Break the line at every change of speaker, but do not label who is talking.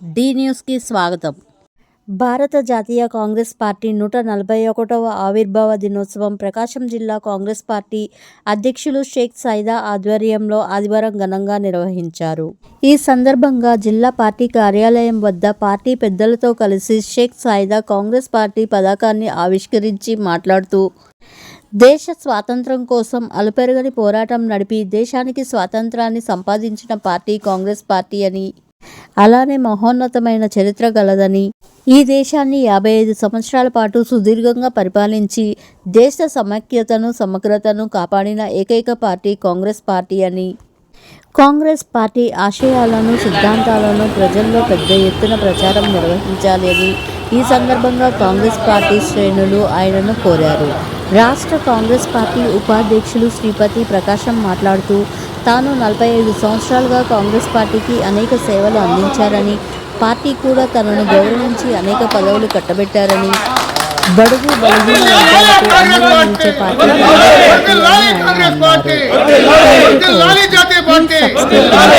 D న్యూస్కి స్వాగతం. భారత జాతీయ కాంగ్రెస్ పార్టీ నూట నలభై ఒకటవ ఆవిర్భావ దినోత్సవం ప్రకాశం జిల్లా కాంగ్రెస్ పార్టీ అధ్యక్షులు షేక్ సైదా ఆధ్వర్యంలో ఆదివారం ఘనంగా నిర్వహించారు. ఈ సందర్భంగా జిల్లా పార్టీ కార్యాలయం వద్ద పార్టీ పెద్దలతో కలిసి షేక్ సైదా కాంగ్రెస్ పార్టీ పథకాన్ని ఆవిష్కరించి మాట్లాడుతూ దేశ స్వాతంత్రం కోసం అలుపెరగని పోరాటం నడిపి దేశానికి స్వాతంత్రాన్ని సంపాదించిన పార్టీ కాంగ్రెస్ పార్టీ అని అలానే మహోన్నతమైన చరిత్ర గలదని ఈ దేశాన్ని యాభై ఐదు సంవత్సరాల పాటు సుదీర్ఘంగా పరిపాలించి దేశ సమైక్యతను సమగ్రతను కాపాడిన ఏకైక పార్టీ కాంగ్రెస్ పార్టీ అని. కాంగ్రెస్ పార్టీ ఆశయాలను సిద్ధాంతాలను ప్రజల్లో పెద్ద ఎత్తున ప్రచారం నిర్వహించాలి అని ఈ సందర్భంగా కాంగ్రెస్ పార్టీ శ్రేణులు ఆయనను కోరారు. రాష్ట్ర కాంగ్రెస్ పార్టీ ఉపాధ్యక్షులు శ్రీపతి ప్రకాశం మాట్లాడుతూ తాను నలభై ఐదు సంవత్సరాలుగా కాంగ్రెస్ పార్టీకి అనేక సేవలు అందించారని పార్టీ కూడా తనను గౌరవించి అనేక పదవులు కట్టబెట్టారని బడుగు బలహీన వర్గాలకు అండగా నిలిచే పార్టీ